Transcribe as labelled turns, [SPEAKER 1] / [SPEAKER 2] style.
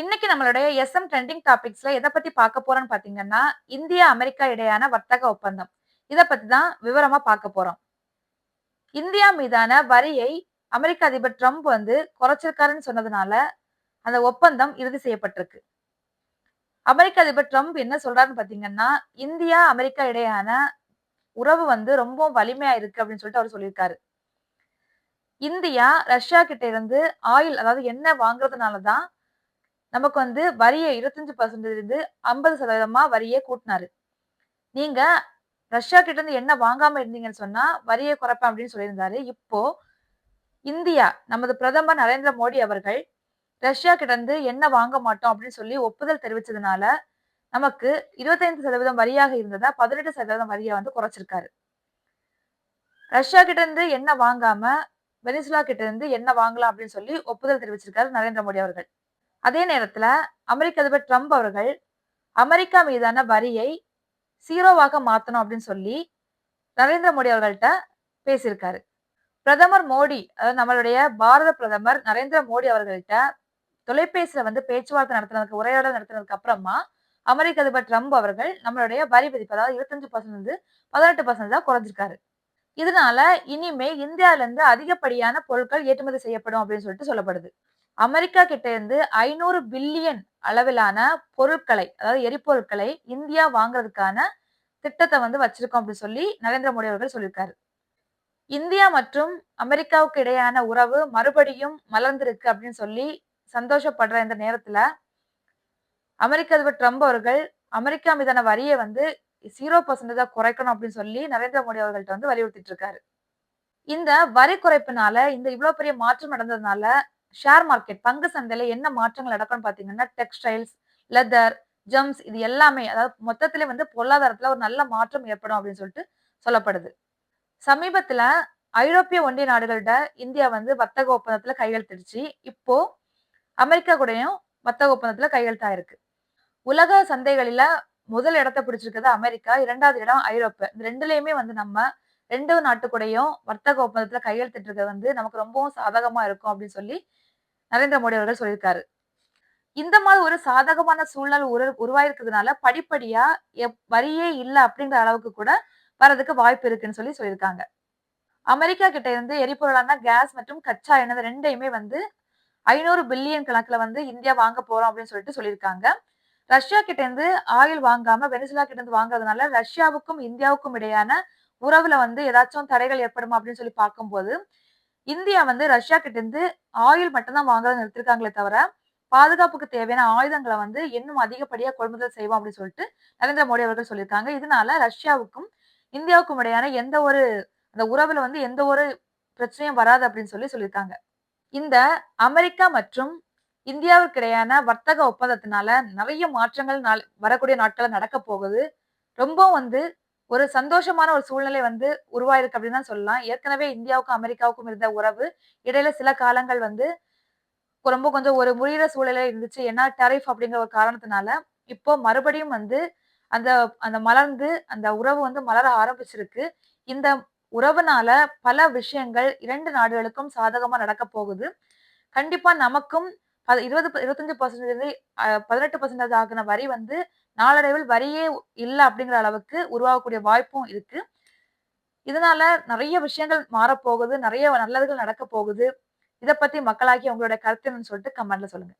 [SPEAKER 1] இன்னைக்கு நம்மளுடைய SM trending டாபிக்ஸ்ல எதை பத்தி பார்க்க போறோம்னு பாத்தீங்கன்னா இந்தியா அமெரிக்கா இடையான வர்த்தக ஒப்பந்தம். இதை பத்தி தான் விவரமா பார்க்க போறோம். இந்தியா மீதான வரியை அமெரிக்க அதிபர் ட்ரம்ப் வந்து குறைச்சிருக்காருன்னு சொன்னதுனால அந்த ஒப்பந்தம் இறுதி செய்யப்பட்டிருக்கு. அமெரிக்க அதிபர் ட்ரம்ப் என்ன சொல்றாருன்னு பாத்தீங்கன்னா இந்தியா அமெரிக்கா இடையான உறவு வந்து ரொம்ப வலிமையா இருக்கு அப்படின்னு சொல்லிட்டு அவர் சொல்லியிருக்காரு. இந்தியா ரஷ்யா கிட்ட இருந்து ஆயில் அதாவது எண்ணெய் வாங்குறதுனாலதான் நமக்கு வந்து வரியை இருபத்தஞ்சு பர்சன்டேஜ் இருந்து ஐம்பது சதவீதமா வரியை கூட்டினாரு. நீங்க ரஷ்யா கிட்ட இருந்து என்ன வாங்காம இருந்தீங்கன்னு சொன்னா வரியை குறைப்பேன் அப்படின்னு சொல்லியிருந்தாரு. இப்போ இந்தியா நமது பிரதமர் நரேந்திர மோடி அவர்கள் ரஷ்யா கிட்ட இருந்து என்ன வாங்க மாட்டோம் அப்படின்னு சொல்லி ஒப்புதல் தெரிவிச்சதுனால நமக்கு இருபத்தைந்து சதவீதம் வரியாக இருந்ததா பதினெட்டு சதவீதம் வரியை வந்து குறைச்சிருக்காரு. ரஷ்யா கிட்ட இருந்து என்ன வாங்காம வெனிசுலா கிட்ட இருந்து என்ன வாங்கலாம் அப்படின்னு சொல்லி ஒப்புதல் தெரிவிச்சிருக்காரு நரேந்திர மோடி அவர்கள். அதே நேரத்துல அமெரிக்க அதிபர் ட்ரம்ப் அவர்கள் அமெரிக்கா மீதான வரியை சீரோவாக மாத்தணும் அப்படின்னு சொல்லி நரேந்திர மோடி அவர்கள்ட்ட பேசியிருக்காரு. பிரதமர் மோடி அதாவது நம்மளுடைய பாரத பிரதமர் நரேந்திர மோடி அவர்கள்ட்ட தொலைபேசியில வந்து பேச்சுவார்த்தை நடத்தினதுக்கு உரையாடல் நடத்தினதுக்கு அப்புறமா அமெரிக்க அதிபர் ட்ரம்ப் அவர்கள் நம்மளுடைய வரி விதிப்பு அதாவது இருபத்தஞ்சு பர்சன்ட் பதினெட்டு பர்சன்ட் தான் குறைஞ்சிருக்காரு. இதனால இனிமே இந்தியால இருந்து அதிகப்படியான பொருட்கள் ஏற்றுமதி செய்யப்படும் அப்படின்னு சொல்லிட்டு சொல்லப்படுது. அமெரிக்கா கிட்ட இருந்து ஐநூறு பில்லியன் அளவிலான பொருட்களை அதாவது எரிபொருட்களை இந்தியா வாங்குறதுக்கான திட்டத்தை வந்து வச்சிருக்கோம் அப்படின்னு சொல்லி நரேந்திர மோடி அவர்கள் சொல்லியிருக்காரு. இந்தியா மற்றும் அமெரிக்காவுக்கு இடையான உறவு மறுபடியும் மலர்ந்திருக்கு அப்படின்னு சொல்லி சந்தோஷப்படுற இந்த நேரத்துல அமெரிக்க அதிபர் ட்ரம்ப் அவர்கள் அமெரிக்கா மீதான வரியை வந்து ஜீரோ பர்சன்டேஜா குறைக்கணும் அப்படின்னு சொல்லி நரேந்திர மோடி அவர்கள்ட்ட வந்து வலியுறுத்திட்டு இருக்காரு. இந்த வரி குறைப்பினால இந்த இவ்வளவு பெரிய மாற்றம் நடந்ததுனால ஷேர் மார்க்கெட் பங்கு சந்தையில என்ன மாற்றங்கள் நடக்கும்னு பாத்தீங்கன்னா டெக்ஸ்டைல்ஸ் லெதர் ஜம்ஸ் இது எல்லாமே அதாவது மொத்தத்திலே வந்து பொருளாதாரத்துல ஒரு நல்ல மாற்றம் ஏற்படும் அப்படின்னு சொல்லிட்டு சொல்லப்படுது. சமீபத்துல ஐரோப்பிய ஒன்றிய நாடுகள்கிட்ட இந்தியா வந்து வர்த்தக ஒப்பந்தத்துல கையெழுத்திடுச்சு. இப்போ அமெரிக்கா கூடயும் வர்த்தக ஒப்பந்தத்துல கையெழுத்தாயிருக்கு உலக சந்தைகளில முதல் இடத்தை பிடிச்சிருக்கிறது அமெரிக்கா இரண்டாவது இடம் ஐரோப்பா. இந்த ரெண்டுலயுமே வந்து நம்ம ரெண்டு நாட்டு கூடயும் வர்த்தக ஒப்பந்தத்துல கையெழுத்திட்டு இருக்க வந்து நமக்கு ரொம்பவும் சாதகமா இருக்கும் அப்படின்னு சொல்லி நரேந்திர மோடி அவர்கள் சொல்லியிருக்காரு. இந்த மாதிரி ஒரு சாதகமான சூழ்நிலை உரு உருவாயிருக்கிறதுனால படிப்படியா எப் வரியே இல்லை அப்படிங்கிற அளவுக்கு கூட வரதுக்கு வாய்ப்பு இருக்குன்னு சொல்லி சொல்லியிருக்காங்க. அமெரிக்கா கிட்ட இருந்து எரிபொருளான கேஸ் மற்றும் கச்சா எண்ணெய் ரெண்டையுமே வந்து ஐநூறு பில்லியன் கணக்குல வந்து இந்தியா வாங்க போறோம் அப்படின்னு சொல்லிட்டு சொல்லியிருக்காங்க. ரஷ்யா கிட்ட இருந்து ஆயில் வாங்காம வெனிசுலா கிட்ட இருந்து வாங்குறதுனால ரஷ்யாவுக்கும் இந்தியாவுக்கும் இடையான உறவுல வந்து ஏதாச்சும் தடைகள் ஏற்படும் அப்படின்னு சொல்லி பார்க்கும்போது இந்தியா வந்து ரஷ்யா கிட்ட இருந்து ஆயில் மட்டும்தான் வாங்குறத நிறுத்திருக்காங்களே தவிர பாதுகாப்புக்கு தேவையான ஆயுதங்களை வந்து இன்னும் அதிகப்படியா கொள்முதல் செய்வோம் அப்படின்னு சொல்லிட்டு நரேந்திர மோடி அவர்கள் சொல்லியிருக்காங்க. இதனால ரஷ்யாவுக்கும் இந்தியாவுக்கும் இடையான எந்த ஒரு அந்த உறவுல வந்து எந்த ஒரு பிரச்சனையும் வராது அப்படின்னு சொல்லி சொல்லியிருக்காங்க. இந்த அமெரிக்கா மற்றும் இந்தியாவுக்கு இடையான வர்த்தக ஒப்பந்தத்தினால நிறைய மாற்றங்கள் நாள் வரக்கூடிய நாட்கள் நடக்க போகுது. ரொம்ப வந்து ஒரு சந்தோஷமான ஒரு சூழ்நிலை வந்து உருவாயிருக்கு அப்படின்னு தான் சொல்லலாம். ஏற்கனவே இந்தியாவுக்கும் அமெரிக்காவுக்கும் இருந்த உறவு இடையில சில காலங்கள் வந்து ரொம்ப கொஞ்சம் ஒரு முறியிற சூழ்நிலை இருந்துச்சு. ஏன்னா டெரிஃப் அப்படிங்கிற ஒரு காரணத்தினால இப்போ மறுபடியும் வந்து அந்த அந்த மலர்ந்து அந்த உறவு வந்து மலர ஆரம்பிச்சிருக்கு. இந்த உறவுனால பல விஷயங்கள் இரண்டு நாடுகளுக்கும் சாதகமா நடக்க போகுது. கண்டிப்பா நமக்கும் இருபது இருபத்தஞ்சு பர்சன்டேஜ் பதினெட்டு பர்சன்டேஜ் ஆகின வரி வந்து நாளடைவில் வரியே இல்லை அப்படிங்கிற அளவுக்கு உருவாகக்கூடிய வாய்ப்பும் இருக்கு. இதனால நிறைய விஷயங்கள் மாறப்போகுது நிறைய நல்லதுகள் நடக்க போகுது இதை பத்தி மக்களாக்கி உங்களுடைய கருத்து என்னன்னு சொல்லிட்டு கமெண்ட்ல சொல்லுங்க.